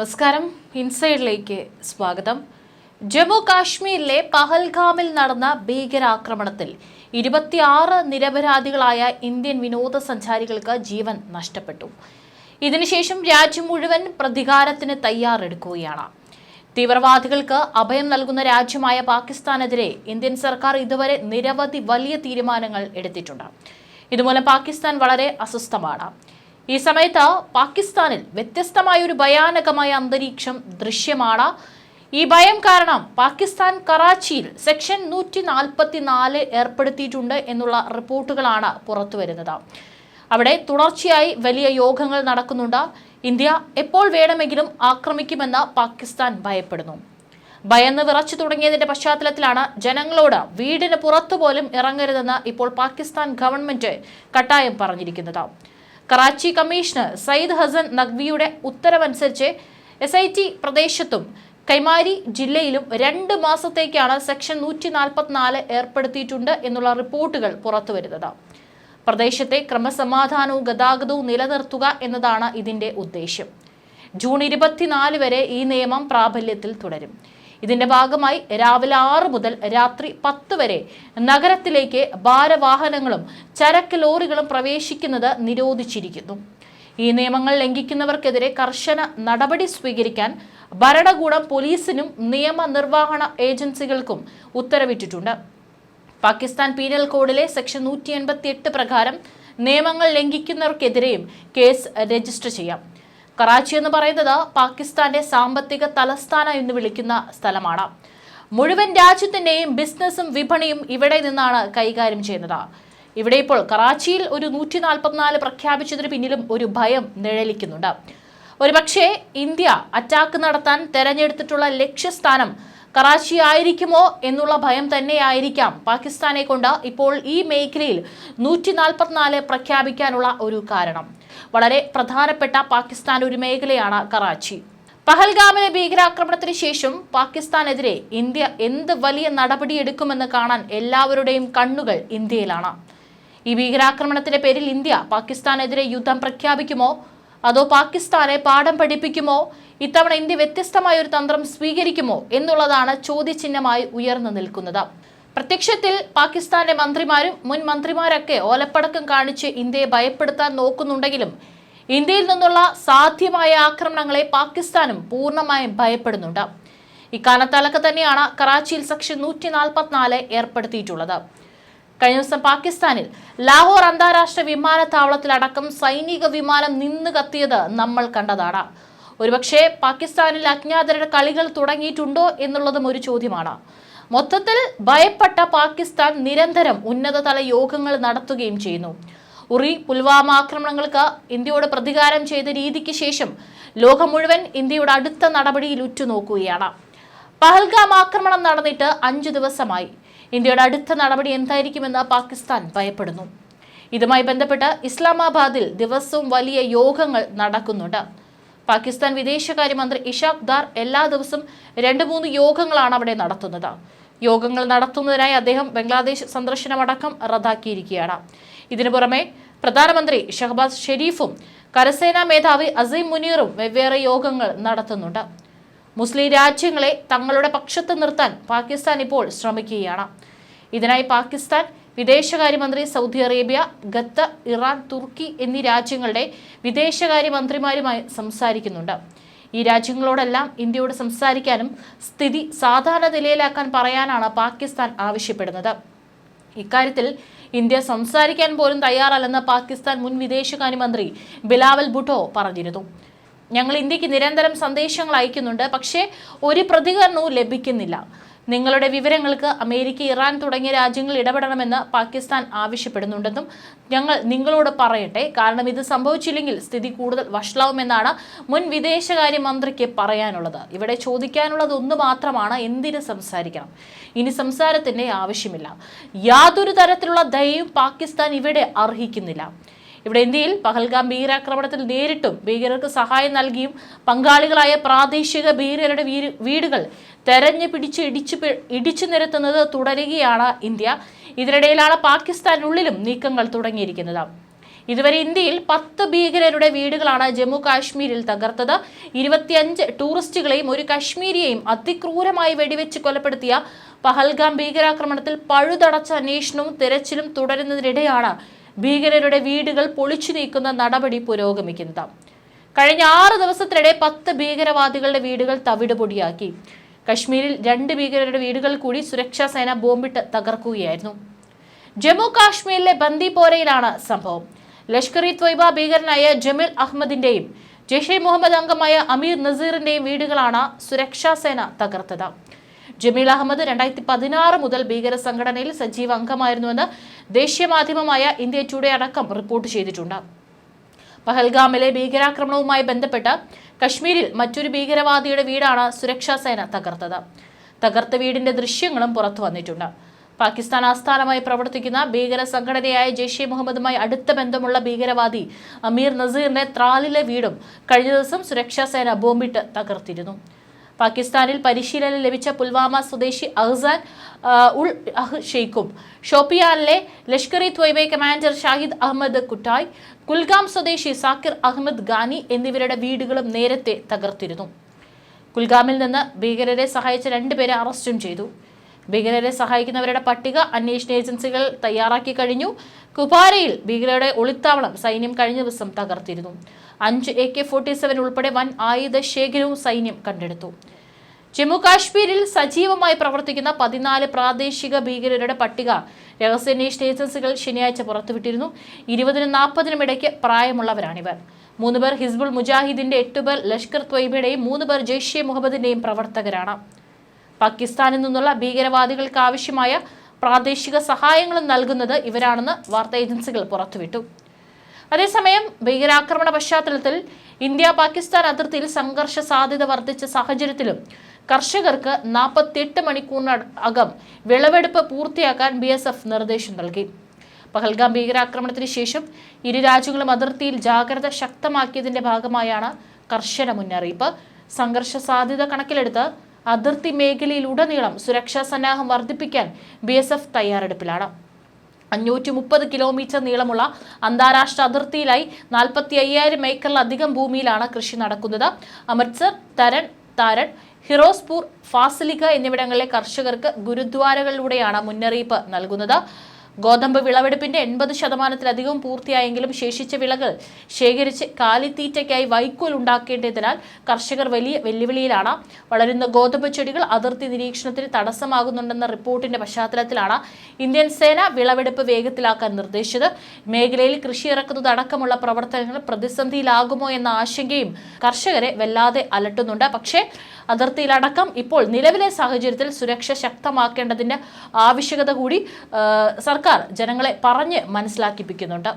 നമസ്കാരം. ഇൻസൈഡിലേക്ക് സ്വാഗതം. ജമ്മു കാശ്മീരിലെ പഹൽഗാമിൽ നടന്ന ഭീകരാക്രമണത്തിൽ ഇരുപത്തിയാറ് നിരപരാധികളായ ഇന്ത്യൻ വിനോദസഞ്ചാരികൾക്ക് ജീവൻ നഷ്ടപ്പെട്ടു. ഇതിനുശേഷം രാജ്യം മുഴുവൻ പ്രതികാരത്തിന് തയ്യാറെടുക്കുകയാണ്. തീവ്രവാദികൾക്ക് അഭയം നൽകുന്ന രാജ്യമായ പാകിസ്ഥാനെതിരെ ഇന്ത്യൻ സർക്കാർ ഇതുവരെ നിരവധി വലിയ തീരുമാനങ്ങൾ എടുത്തിട്ടുണ്ട്. ഇതുമൂലം പാകിസ്ഥാൻ വളരെ അസ്വസ്ഥമാണ്. ഈ സമയത്ത് പാകിസ്ഥാനിൽ വ്യത്യസ്തമായ ഒരു ഭയാനകമായ അന്തരീക്ഷം ദൃശ്യമാണ്. ഈ ഭയം കാരണം പാകിസ്ഥാൻ കറാച്ചിയിൽ സെക്ഷൻ നൂറ്റി നാൽപ്പത്തി നാല് ഏർപ്പെടുത്തിയിട്ടുണ്ട് എന്നുള്ള റിപ്പോർട്ടുകളാണ് പുറത്തുവരുന്നത് അവിടെ തുടർച്ചയായി വലിയ യോഗങ്ങൾ നടക്കുന്നുണ്ട്. ഇന്ത്യ എപ്പോൾ വേണമെങ്കിലും ആക്രമിക്കുമെന്ന് പാകിസ്ഥാൻ ഭയപ്പെടുന്നു. ഭയന്ന് വിറച്ചു തുടങ്ങിയതിന്റെ പശ്ചാത്തലത്തിലാണ് ജനങ്ങളോട് വീടിന് പുറത്തുപോലും ഇറങ്ങരുതെന്ന് ഇപ്പോൾ പാകിസ്ഥാൻ ഗവൺമെന്റ് കട്ടായം പറഞ്ഞിരിക്കുന്നത്. കറാച്ചി കമ്മീഷണർ സയ്യിദ് ഹസൻ നഖ്വിയുടെ ഉത്തരവനുസരിച്ച് എസ് ഐ ടി പ്രദേശത്തും കൈമാരി ജില്ലയിലും രണ്ട് മാസത്തേക്കാണ് സെക്ഷൻ നൂറ്റി നാൽപ്പത്തിനാല് ഏർപ്പെടുത്തിയിട്ടുണ്ട് എന്നുള്ള റിപ്പോർട്ടുകൾ പുറത്തുവരുന്നത്. പ്രദേശത്തെ ക്രമസമാധാനവും ഗതാഗതവും നിലനിർത്തുക എന്നതാണ് ഇതിന്റെ ഉദ്ദേശ്യം. ജൂൺ ഇരുപത്തിനാല് വരെ ഈ നിയമം പ്രാബല്യത്തിൽ തുടരും. ഇതിന്റെ ഭാഗമായി രാവിലെ ആറ് മുതൽ രാത്രി പത്ത് വരെ നഗരത്തിലേക്ക് ഭാരവാഹനങ്ങളും ചരക്ക് ലോറികളും പ്രവേശിക്കുന്നത് നിരോധിച്ചിരിക്കുന്നു. ഈ നിയമങ്ങൾ ലംഘിക്കുന്നവർക്കെതിരെ കർശന നടപടി സ്വീകരിക്കാൻ ഭരണകൂടം പോലീസിനും നിയമനിർവഹണ ഏജൻസികൾക്കും ഉത്തരവിട്ടിട്ടുണ്ട്. പാകിസ്ഥാൻ പീനൽ കോഡിലെ സെക്ഷൻ നൂറ്റി പ്രകാരം നിയമങ്ങൾ ലംഘിക്കുന്നവർക്കെതിരെയും കേസ് രജിസ്റ്റർ ചെയ്യാം. കറാച്ചി എന്ന് പറയുന്നത് പാകിസ്ഥാന്റെ സാമ്പത്തിക തലസ്ഥാന എന്ന് വിളിക്കുന്ന സ്ഥലമാണ്. മുഴുവൻ രാജ്യത്തിന്റെയും ബിസിനസ്സും വിപണിയും ഇവിടെ നിന്നാണ് കൈകാര്യം ചെയ്യുന്നത്. ഇവിടെ ഇപ്പോൾ കറാച്ചിയിൽ ഒരു നൂറ്റി നാൽപ്പത്തിനാല് പ്രഖ്യാപിച്ചതിന് പിന്നിലും ഒരു ഭയം നിഴലിക്കുന്നുണ്ട്. ഒരുപക്ഷെ ഇന്ത്യ അറ്റാക്ക് നടത്താൻ തെരഞ്ഞെടുത്തിട്ടുള്ള ലക്ഷ്യസ്ഥാനം കറാച്ചി ആയിരിക്കുമോ എന്നുള്ള ഭയം തന്നെയായിരിക്കാം പാകിസ്ഥാനെ കൊണ്ട് ഇപ്പോൾ ഈ മേഖലയിൽ നൂറ്റി നാൽപ്പത്തിനാല് പ്രഖ്യാപിക്കാനുള്ള ഒരു കാരണം. വളരെ പ്രധാനപ്പെട്ട പാകിസ്ഥാൻ ഒരു മേഖലയാണ് കറാച്ചി. പഹൽഗാമിലെ ഭീകരാക്രമണത്തിന് ശേഷം പാകിസ്ഥാനെതിരെ ഇന്ത്യ എന്ത് വലിയ നടപടിയെടുക്കുമെന്ന് കാണാൻ എല്ലാവരുടെയും കണ്ണുകൾ ഇന്ത്യയിലാണ്. ഈ ഭീകരാക്രമണത്തിന്റെ പേരിൽ ഇന്ത്യ പാകിസ്ഥാനെതിരെ യുദ്ധം പ്രഖ്യാപിക്കുമോ? അതോ പാകിസ്ഥാനെ പാഠം പഠിപ്പിക്കുമോ? ഇത്തവണ ഇന്ത്യ വ്യത്യസ്തമായ ഒരു തന്ത്രം സ്വീകരിക്കുമോ എന്നുള്ളതാണ് ചോദ്യചിഹ്നമായി ഉയർന്നു നിൽക്കുന്നത്. പ്രത്യക്ഷത്തിൽ പാകിസ്ഥാന്റെ മന്ത്രിമാരും മുൻ മന്ത്രിമാരൊക്കെ ഓലപ്പടക്കം കാണിച്ച് ഇന്ത്യയെ ഭയപ്പെടുത്താൻ നോക്കുന്നുണ്ടെങ്കിലും ഇന്ത്യയിൽ നിന്നുള്ള സാധ്യമായ ആക്രമണങ്ങളെ പാകിസ്ഥാനും പൂർണമായും ഭയപ്പെടുന്നുണ്ട്. ഇക്കാലത്താലൊക്കെ തന്നെയാണ് കറാച്ചിയിൽ സെക്ഷൻ നൂറ്റി നാൽപ്പത്തിനാല് ഏർപ്പെടുത്തിയിട്ടുള്ളത്. കഴിഞ്ഞ ദിവസം പാകിസ്ഥാനിൽ ലാഹോർ അന്താരാഷ്ട്ര വിമാനത്താവളത്തിലടക്കം സൈനിക വിമാനം നിന്ന് കത്തിയത് നമ്മൾ കണ്ടതാണ്. ഒരുപക്ഷെ പാകിസ്ഥാനിൽ അജ്ഞാതരുടെ കളികൾ തുടങ്ങിയിട്ടുണ്ടോ എന്നുള്ളതും ഒരു ചോദ്യമാണ്. മൊത്തത്തിൽ ഭയപ്പെട്ട പാകിസ്ഥാൻ നിരന്തരം ഉന്നതതല യോഗങ്ങൾ നടത്തുകയും ചെയ്യുന്നു. ഉറി പുൽവാമ ആക്രമണങ്ങൾക്ക് ഇന്ത്യയോട് പ്രതികാരം ചെയ്ത രീതിക്ക് ശേഷം ലോകം മുഴുവൻ ഇന്ത്യയുടെ അടുത്ത നടപടിയിൽ ഉറ്റുനോക്കുകയാണ്. പഹൽഗാം ആക്രമണം നടന്നിട്ട് അഞ്ചു ദിവസമായി. ഇന്ത്യയുടെ അടുത്ത നടപടി എന്തായിരിക്കുമെന്ന് പാകിസ്ഥാൻ ഭയപ്പെടുന്നു. ഇതുമായി ബന്ധപ്പെട്ട് ഇസ്ലാമാബാദിൽ ദിവസവും വലിയ യോഗങ്ങൾ നടക്കുന്നുണ്ട്. പാകിസ്ഥാൻ വിദേശകാര്യമന്ത്രി ഇഷാഖ് ദാർ എല്ലാ ദിവസവും രണ്ട് മൂന്ന് യോഗങ്ങളാണ് അവിടെ നടത്തുന്നത്. യോഗങ്ങൾ നടത്തുന്നതിനായി അദ്ദേഹം ബംഗ്ലാദേശ് സന്ദർശനമടക്കം റദ്ദാക്കിയിരിക്കുകയാണ്. ഇതിനു പുറമെ പ്രധാനമന്ത്രി ഷഹബാസ് ഷെരീഫും കരസേനാ മേധാവി അസീം മുനീറും വെവ്വേറെ യോഗങ്ങൾ നടത്തുന്നുണ്ട്. മുസ്ലിം രാജ്യങ്ങളെ തങ്ങളുടെ പക്ഷത്ത് നിർത്താൻ പാകിസ്ഥാൻ ഇപ്പോൾ ശ്രമിക്കുകയാണ്. ഇതിനായി പാകിസ്ഥാൻ വിദേശകാര്യമന്ത്രി സൗദി അറേബ്യ ഖത്തർ ഇറാൻ തുർക്കി എന്നീ രാജ്യങ്ങളുടെ വിദേശകാര്യമന്ത്രിമാരുമായി സംസാരിക്കുന്നുണ്ട്. ഈ രാജ്യങ്ങളോടെല്ലാം ഇന്ത്യയോട് സംസാരിക്കാനും സ്ഥിതി സാധാരണ നിലയിലാക്കാൻ പറയാനാണ് പാകിസ്ഥാൻ ആവശ്യപ്പെടുന്നത്. ഇക്കാര്യത്തിൽ ഇന്ത്യ സംസാരിക്കാൻ പോലും തയ്യാറല്ലെന്ന് പാകിസ്ഥാൻ മുൻ വിദേശകാര്യമന്ത്രി ബിലാവൽ ഭുട്ടോ പറഞ്ഞിരുന്നു. ഞങ്ങൾ ഇന്ത്യയ്ക്ക് നിരന്തരം സന്ദേശങ്ങൾ അയക്കുന്നുണ്ട് പക്ഷേ ഒരു പ്രതികരണവും ലഭിക്കുന്നില്ല. നിങ്ങളുടെ വിവരങ്ങൾക്ക് അമേരിക്ക ഇറാൻ തുടങ്ങിയ രാജ്യങ്ങൾ ഇടപെടണമെന്ന് പാകിസ്ഥാൻ ആവശ്യപ്പെടുന്നുണ്ടെന്നും ഞങ്ങൾ നിങ്ങളോട് പറയട്ടെ. കാരണം ഇത് സംഭവിച്ചില്ലെങ്കിൽ സ്ഥിതി കൂടുതൽ വഷളാവുമെന്നാണ് മുൻ വിദേശകാര്യമന്ത്രിക്ക് പറയാനുള്ളത്. ഇവിടെ ചോദിക്കാനുള്ളത് ഒന്ന് മാത്രമാണ് എന്തിന് സംസാരിക്കണം? ഇനി സംസാരത്തിന്റെ ആവശ്യമില്ല. യാതൊരു തരത്തിലുള്ള ദയയും പാകിസ്ഥാൻ ഇവിടെ അർഹിക്കുന്നില്ല. ഇവിടെ ഇന്ത്യയിൽ പഹൽഗാം ഭീകരാക്രമണത്തിൽ നേരിട്ടും ഭീകരർക്ക് സഹായം നൽകിയും പങ്കാളികളായ പ്രാദേശിക ഭീകരരുടെ വീടുകൾ തെരഞ്ഞു പിടിച്ച് ഇടിച്ചു ഇടിച്ചു നിരത്തുന്നത് തുടരുകയാണ് ഇന്ത്യ. ഇതിനിടയിലാണ് പാകിസ്ഥാനുള്ളിലും നീക്കങ്ങൾ തുടങ്ങിയിരിക്കുന്നത്. ഇതുവരെ ഇന്ത്യയിൽ പത്ത് ഭീകരരുടെ വീടുകളാണ് ജമ്മു കാശ്മീരിൽ തകർത്തത്. ഇരുപത്തിയഞ്ച് ടൂറിസ്റ്റുകളെയും ഒരു കശ്മീരിയെയും അതിക്രൂരമായി വെടിവെച്ച് കൊലപ്പെടുത്തിയ പഹൽഗാം ഭീകരാക്രമണത്തിൽ പഴുതടച്ച അന്വേഷണവും തിരച്ചിലും തുടരുന്നതിനിടെയാണ് ഭീകരരുടെ വീടുകൾ പൊളിച്ചു നീക്കുന്ന നടപടി പുരോഗമിക്കുന്നത്. കഴിഞ്ഞ ആറ് ദിവസത്തിനിടെ പത്ത് ഭീകരവാദികളുടെ വീടുകൾ തവിടുപൊടിയാക്കി. കശ്മീരിൽ രണ്ട് ഭീകരരുടെ വീടുകൾ കൂടി സുരക്ഷാ സേന ബോംബിട്ട് തകർക്കുകയായിരുന്നു. ജമ്മു കാശ്മീരിലെ ബന്ദിപ്പോരയിലാണ് സംഭവം. ലഷ്കർ ഇ ത്വയ്ബ ഭീകരനായ ജമീൽ അഹമ്മദിന്റെയും ജെയ്ഷെ മുഹമ്മദ് അംഗമായ അമീർ നസീറിന്റെയും വീടുകളാണ് സുരക്ഷാ സേന തകർത്തത്. ജമീൽ അഹമ്മദ് രണ്ടായിരത്തി പതിനാറ് മുതൽ ഭീകര സംഘടനയിൽ സജീവ അംഗമായിരുന്നുവെന്ന് ദേശീയ മാധ്യമമായ ഇന്ത്യ ടുഡേ അടക്കം റിപ്പോർട്ട് ചെയ്തിട്ടുണ്ട്. പഹൽഗാമിലെ ഭീകരാക്രമണവുമായി ബന്ധപ്പെട്ട് കശ്മീരിൽ മറ്റൊരു ഭീകരവാദിയുടെ വീടാണ് സുരക്ഷാ സേന തകർത്തത്. തകർത്ത വീടിന്റെ ദൃശ്യങ്ങളും പുറത്തു വന്നിട്ടുണ്ട്. പാകിസ്ഥാൻ ആസ്ഥാനമായി പ്രവർത്തിക്കുന്ന ഭീകര സംഘടനയായ ജെയ്ഷെ മുഹമ്മദുമായി അടുത്ത ബന്ധമുള്ള ഭീകരവാദി അമീർ നസീറിന്റെ ത്രാലിലെ വീടും കഴിഞ്ഞ ദിവസം സുരക്ഷാ സേന ബോംബിട്ട് തകർത്തിരുന്നു. പാകിസ്ഥാനിൽ പരിശീലനം ലഭിച്ച പുൽവാമ സ്വദേശി അഹ്സാൻ ഉൾ അഹ് ഷെയ്ഖും. ഷോപ്പിയാനിലെ ലഷ്കർ ഇ ത്വയ്ബെ കമാൻഡർ ഷാഹിദ് അഹമ്മദ് കുട്ടായ് കുൽഗാം സ്വദേശി സാക്കിർ അഹമ്മദ് ഗാനി എന്നിവരുടെ വീടുകളും നേരത്തെ തകർത്തിരുന്നു. കുൽഗാമിൽ നിന്ന് ഭീകരരെ സഹായിച്ച രണ്ടുപേരെ അറസ്റ്റും ചെയ്തു. ഭീകരരെ സഹായിക്കുന്നവരുടെ പട്ടിക അന്വേഷണ ഏജൻസികൾ തയ്യാറാക്കി കഴിഞ്ഞു. കുപാരയിൽ ഭീകരരുടെ ഒളിത്താവളം സൈന്യം കഴിഞ്ഞ ദിവസം തകർത്തിരുന്നു. അഞ്ച് എ കെ ഫോർട്ടി സെവൻ ഉൾപ്പെടെ വൻ ആയുധ ശേഖരവും സൈന്യം കണ്ടെടുത്തു. ജമ്മു കാശ്മീരിൽ സജീവമായി പ്രവർത്തിക്കുന്ന പതിനാല് പ്രാദേശിക ഭീകരരുടെ പട്ടിക രഹസ്യാന്വേഷണ ഏജൻസികൾ ശനിയാഴ്ച പുറത്തുവിട്ടിരുന്നു. ഇരുപതിനും നാൽപ്പതിനും ഇടയ്ക്ക് പ്രായമുള്ളവരാണിവർ. മൂന്ന് പേർ ഹിസ്ബുൾ മുജാഹിദിന്റെ എട്ടുപേർ ലഷ്കർ ത്വയ്ബയുടെയും മൂന്ന് പേർ ജെയ്ഷെ മുഹമ്മദിന്റെയും പ്രവർത്തകരാണ്. പാകിസ്ഥാനിൽ നിന്നുള്ള ഭീകരവാദികൾക്ക് ആവശ്യമായ പ്രാദേശിക സഹായങ്ങളും നൽകുന്നത് ഇവരാണെന്ന് വാർത്താ ഏജൻസികൾ പുറത്തുവിട്ടു. അതേസമയം ഭീകരാക്രമണ പശ്ചാത്തലത്തിൽ ഇന്ത്യ പാകിസ്ഥാൻ അതിർത്തിയിൽ സംഘർഷ സാധ്യത വർദ്ധിച്ച സാഹചര്യത്തിലും കർഷകർക്ക് നാൽപ്പത്തിയെട്ട് മണിക്കൂറിനകം വിളവെടുപ്പ് പൂർത്തിയാക്കാൻ ബി എസ് എഫ് നിർദ്ദേശം നൽകി. പഹൽഗാം ഭീകരാക്രമണത്തിന് ശേഷം ഇരു രാജ്യങ്ങളും അതിർത്തിയിൽ ജാഗ്രത ശക്തമാക്കിയതിന്റെ ഭാഗമായാണ് കർശന മുന്നറിയിപ്പ്. സംഘർഷ സാധ്യത കണക്കിലെടുത്ത് അതിർത്തി മേഖലയിലുടനീളം സുരക്ഷാ സന്നാഹം വർദ്ധിപ്പിക്കാൻ ബി എസ് എഫ് തയ്യാറെടുപ്പിലാണ്. അഞ്ഞൂറ്റി മുപ്പത് കിലോമീറ്റർ നീളമുള്ള അന്താരാഷ്ട്ര അതിർത്തിയിലായി നാൽപ്പത്തി അയ്യായിരം ഏക്കറിലധികം ഭൂമിയിലാണ് കൃഷി നടക്കുന്നത്. അമൃത്സർ തരൺ താരൺ ഹിറോസ്പൂർ ഫാസിലിക എന്നിവിടങ്ങളിലെ കർഷകർക്ക് ഗുരുദ്വാരകളിലൂടെയാണ് മുന്നറിയിപ്പ് നൽകുന്നത്. ഗോതമ്പ് വിളവെടുപ്പിന്റെ എൺപത് ശതമാനത്തിലധികവും പൂർത്തിയായെങ്കിലും ശേഷിച്ച വിളകൾ ശേഖരിച്ച് കാലിത്തീറ്റയ്ക്കായി വൈക്കോൽ ഉണ്ടാക്കേണ്ടതിനാൽ കർഷകർ വലിയ വെല്ലുവിളിയിലാണ്. വളരുന്ന ഗോതമ്പ് ചെടികൾ അതിർത്തി നിരീക്ഷണത്തിന് തടസ്സമാകുന്നുണ്ടെന്ന റിപ്പോർട്ടിന്റെ പശ്ചാത്തലത്തിലാണ് ഇന്ത്യൻ സേന വിളവെടുപ്പ് വേഗത്തിലാക്കാൻ നിർദ്ദേശിച്ചത്. മേഖലയിൽ കൃഷി ഇറക്കുന്നതടക്കമുള്ള പ്രവർത്തനങ്ങൾ പ്രതിസന്ധിയിലാകുമോ എന്ന ആശങ്കയും കർഷകരെ വല്ലാതെ അലട്ടുന്നുണ്ട്. പക്ഷേ അതിർത്തിയിലടക്കം ഇപ്പോൾ നിലവിലെ സാഹചര്യത്തിൽ സുരക്ഷ ശക്തമാക്കേണ്ടതിന്റെ ആവശ്യകത കൂടി സർക്കാർ ജനങ്ങളെ പറഞ്ഞ് മനസ്സിലാക്കിപ്പിക്കുന്നുണ്ട്.